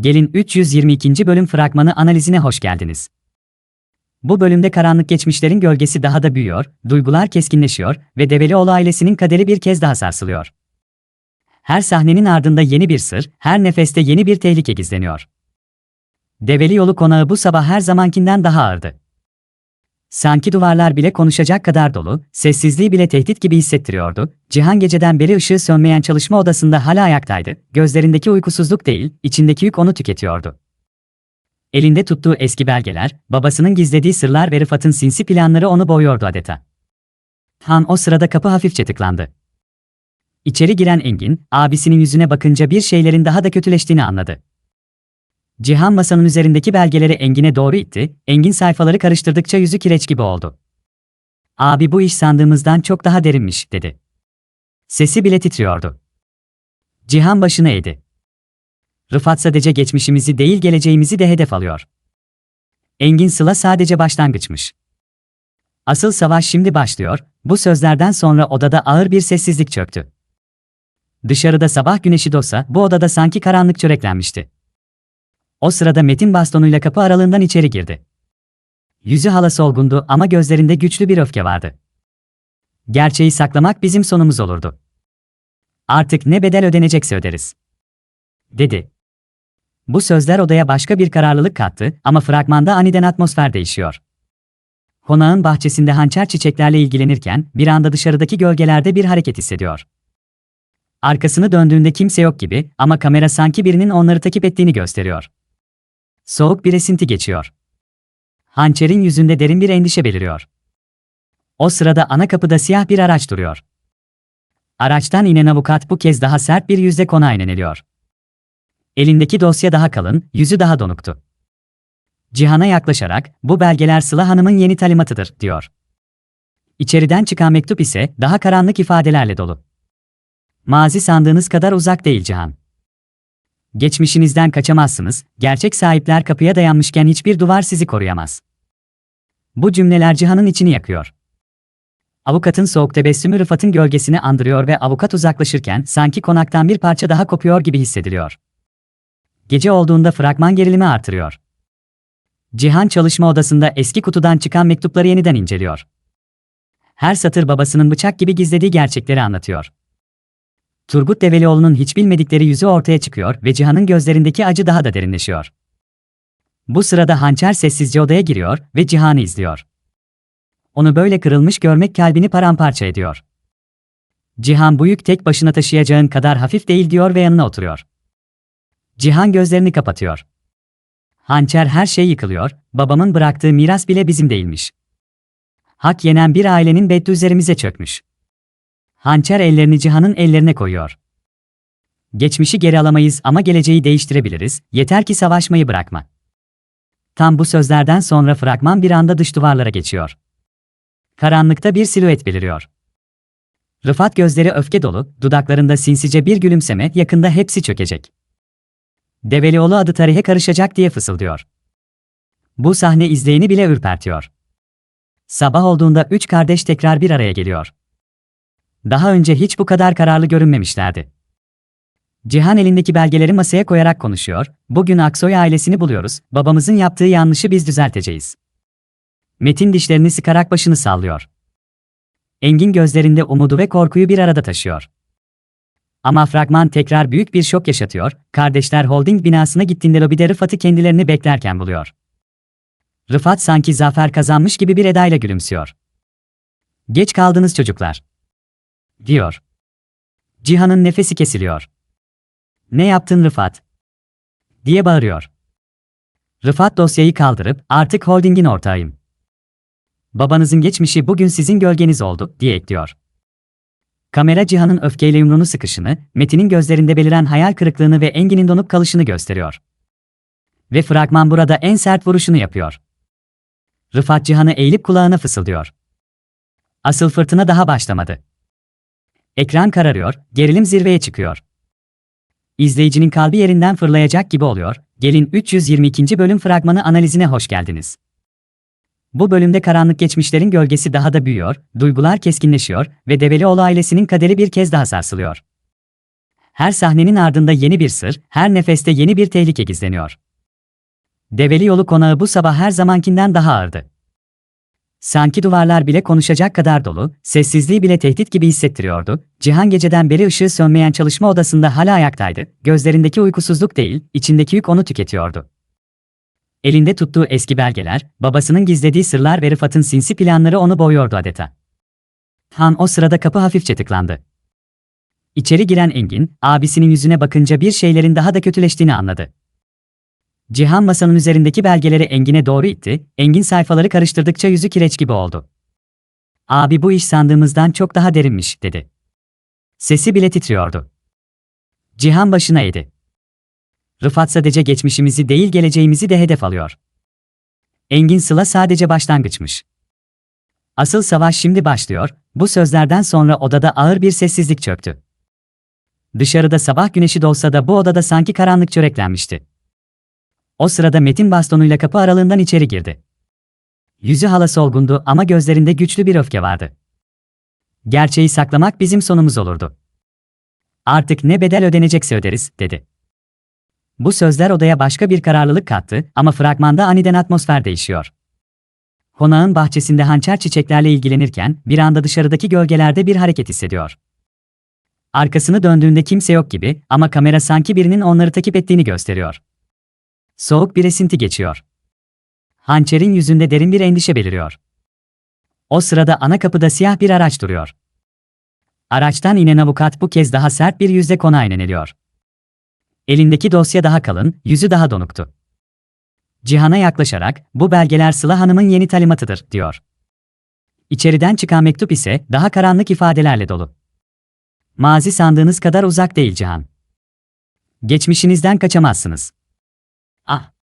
Gelin 322. bölüm fragmanı analizine hoş geldiniz. Bu bölümde karanlık geçmişlerin gölgesi daha da büyüyor, duygular keskinleşiyor ve Develioğlu ailesinin kaderi bir kez daha sarsılıyor. Her sahnenin ardında yeni bir sır, her nefeste yeni bir tehlike gizleniyor. Develi yolu konağı bu sabah her zamankinden daha ağırdı. Sanki duvarlar bile konuşacak kadar dolu, sessizliği bile tehdit gibi hissettiriyordu. Cihan geceden beri ışığı sönmeyen çalışma odasında hala ayaktaydı. Gözlerindeki uykusuzluk değil, içindeki yük onu tüketiyordu. Elinde tuttuğu eski belgeler, babasının gizlediği sırlar ve Rıfat'ın sinsi planları onu boğuyordu adeta. Han o sırada kapı hafifçe tıklandı. İçeri giren Engin, abisinin yüzüne bakınca bir şeylerin daha da kötüleştiğini anladı. Cihan masanın üzerindeki belgeleri Engin'e doğru itti, Engin sayfaları karıştırdıkça yüzü kireç gibi oldu. Abi bu iş sandığımızdan çok daha derinmiş, dedi. Sesi bile titriyordu. Cihan başını eğdi. Rıfat sadece geçmişimizi değil geleceğimizi de hedef alıyor. Engin Sıla sadece başlangıçmış. Asıl savaş şimdi başlıyor, bu sözlerden sonra odada ağır bir sessizlik çöktü. Dışarıda sabah güneşi dosa, bu odada sanki karanlık çöreklenmişti. O sırada Metin bastonuyla kapı aralığından içeri girdi. Yüzü hala solgundu ama gözlerinde güçlü bir öfke vardı. Gerçeği saklamak bizim sonumuz olurdu. Artık ne bedel ödenecekse öderiz. Dedi. Bu sözler odaya başka bir kararlılık kattı ama fragmanda aniden atmosfer değişiyor. Konağın bahçesinde hançer çiçeklerle ilgilenirken bir anda dışarıdaki gölgelerde bir hareket hissediyor. Arkasını döndüğünde kimse yok gibi ama kamera sanki birinin onları takip ettiğini gösteriyor. Soğuk bir esinti geçiyor. Hançer'in yüzünde derin bir endişe beliriyor. O sırada ana kapıda siyah bir araç duruyor. Araçtan inen avukat bu kez daha sert bir yüzle konağa ineliyor. Elindeki dosya daha kalın, yüzü daha donuktu. Cihan'a yaklaşarak, bu belgeler Sıla Hanım'ın yeni talimatıdır, diyor. İçeriden çıkan mektup ise daha karanlık ifadelerle dolu. Mazi sandığınız kadar uzak değil Cihan. Geçmişinizden kaçamazsınız, gerçek sahipler kapıya dayanmışken hiçbir duvar sizi koruyamaz. Bu cümleler Cihan'ın içini yakıyor. Avukatın soğuk tebessümü Rıfat'ın gölgesini andırıyor ve avukat uzaklaşırken sanki konaktan bir parça daha kopuyor gibi hissediliyor. Gece olduğunda fragman gerilimi artırıyor. Cihan çalışma odasında eski kutudan çıkan mektupları yeniden inceliyor. Her satır babasının bıçak gibi gizlediği gerçekleri anlatıyor. Turgut Develioğlu'nun hiç bilmedikleri yüzü ortaya çıkıyor ve Cihan'ın gözlerindeki acı daha da derinleşiyor. Bu sırada hançer sessizce odaya giriyor ve Cihan'ı izliyor. Onu böyle kırılmış görmek kalbini paramparça ediyor. Cihan bu yük tek başına taşıyacağın kadar hafif değil diyor ve yanına oturuyor. Cihan gözlerini kapatıyor. Hançer her şey yıkılıyor, babamın bıraktığı miras bile bizim değilmiş. Hak yenen bir ailenin üzerimize çökmüş. Hançer ellerini Cihan'ın ellerine koyuyor. Geçmişi geri alamayız ama geleceği değiştirebiliriz, yeter ki savaşmayı bırakma. Tam bu sözlerden sonra fragman bir anda dış duvarlara geçiyor. Karanlıkta bir silüet beliriyor. Rıfat gözleri öfke dolu, dudaklarında sinsice bir gülümseme, yakında hepsi çökecek. Develioğlu adı tarihe karışacak diye fısıldıyor. Bu sahne izleyeni bile ürpertiyor. Sabah olduğunda üç kardeş tekrar bir araya geliyor. Daha önce hiç bu kadar kararlı görünmemişlerdi. Cihan elindeki belgeleri masaya koyarak konuşuyor, bugün Aksoy ailesini buluyoruz, babamızın yaptığı yanlışı biz düzelteceğiz. Metin dişlerini sıkarak başını sallıyor. Engin gözlerinde umudu ve korkuyu bir arada taşıyor. Ama fragman tekrar büyük bir şok yaşatıyor, kardeşler holding binasına gittiğinde lobide Rıfat'ı kendilerini beklerken buluyor. Rıfat sanki zafer kazanmış gibi bir edayla gülümsüyor. Geç kaldınız çocuklar. Diyor. Cihan'ın nefesi kesiliyor. Ne yaptın Rıfat? Diye bağırıyor. Rıfat dosyayı kaldırıp artık holdingin ortağıyım. Babanızın geçmişi bugün sizin gölgeniz oldu diye ekliyor. Kamera Cihan'ın öfkeyle yumruğunu sıkışını, Metin'in gözlerinde beliren hayal kırıklığını ve Engin'in donup kalışını gösteriyor. Ve fragman burada en sert vuruşunu yapıyor. Rıfat Cihan'ı eğilip kulağına fısıldıyor. Asıl fırtına daha başlamadı. Ekran kararıyor, gerilim zirveye çıkıyor. İzleyicinin kalbi yerinden fırlayacak gibi oluyor. Gelin 322. bölüm fragmanı analizine hoş geldiniz. Bu bölümde karanlık geçmişlerin gölgesi daha da büyüyor, duygular keskinleşiyor ve Develioğlu ailesinin kaderi bir kez daha sarsılıyor. Her sahnenin ardında yeni bir sır, her nefeste yeni bir tehlike gizleniyor. Develi yolu konağı bu sabah her zamankinden daha ağırdı. Sanki duvarlar bile konuşacak kadar dolu, sessizliği bile tehdit gibi hissettiriyordu. Cihan geceden beri ışığı sönmeyen çalışma odasında hala ayaktaydı. Gözlerindeki uykusuzluk değil, içindeki yük onu tüketiyordu. Elinde tuttuğu eski belgeler, babasının gizlediği sırlar ve Rıfat'ın sinsi planları onu boğuyordu adeta. Han o sırada kapı hafifçe tıklandı. İçeri giren Engin, abisinin yüzüne bakınca bir şeylerin daha da kötüleştiğini anladı. Cihan masanın üzerindeki belgeleri Engin'e doğru itti, Engin sayfaları karıştırdıkça yüzü kireç gibi oldu. Abi bu iş sandığımızdan çok daha derinmiş, dedi. Sesi bile titriyordu. Cihan başına eğdi. Rıfat sadece geçmişimizi değil geleceğimizi de hedef alıyor. Engin Sıla sadece başlangıçmış. Asıl savaş şimdi başlıyor, bu sözlerden sonra odada ağır bir sessizlik çöktü. Dışarıda sabah güneşi doğsa da bu odada sanki karanlık çöreklenmişti. O sırada Metin bastonuyla kapı aralığından içeri girdi. Yüzü hala solgundu ama gözlerinde güçlü bir öfke vardı. Gerçeği saklamak bizim sonumuz olurdu. Artık ne bedel ödenecekse öderiz, dedi. Bu sözler odaya başka bir kararlılık kattı ama fragmanda aniden atmosfer değişiyor. Konağın bahçesinde hançer çiçeklerle ilgilenirken bir anda dışarıdaki gölgelerde bir hareket hissediyor. Arkasını döndüğünde kimse yok gibi ama kamera sanki birinin onları takip ettiğini gösteriyor. Soğuk bir esinti geçiyor. Hançer'in yüzünde derin bir endişe beliriyor. O sırada ana kapıda siyah bir araç duruyor. Araçtan inen avukat bu kez daha sert bir yüzle konağa ineliyor. Elindeki dosya daha kalın, yüzü daha donuktu. Cihan'a yaklaşarak, bu belgeler Sıla Hanım'ın yeni talimatıdır, diyor. İçeriden çıkan mektup ise daha karanlık ifadelerle dolu. Mazi sandığınız kadar uzak değil Cihan. Geçmişinizden kaçamazsınız. 啊。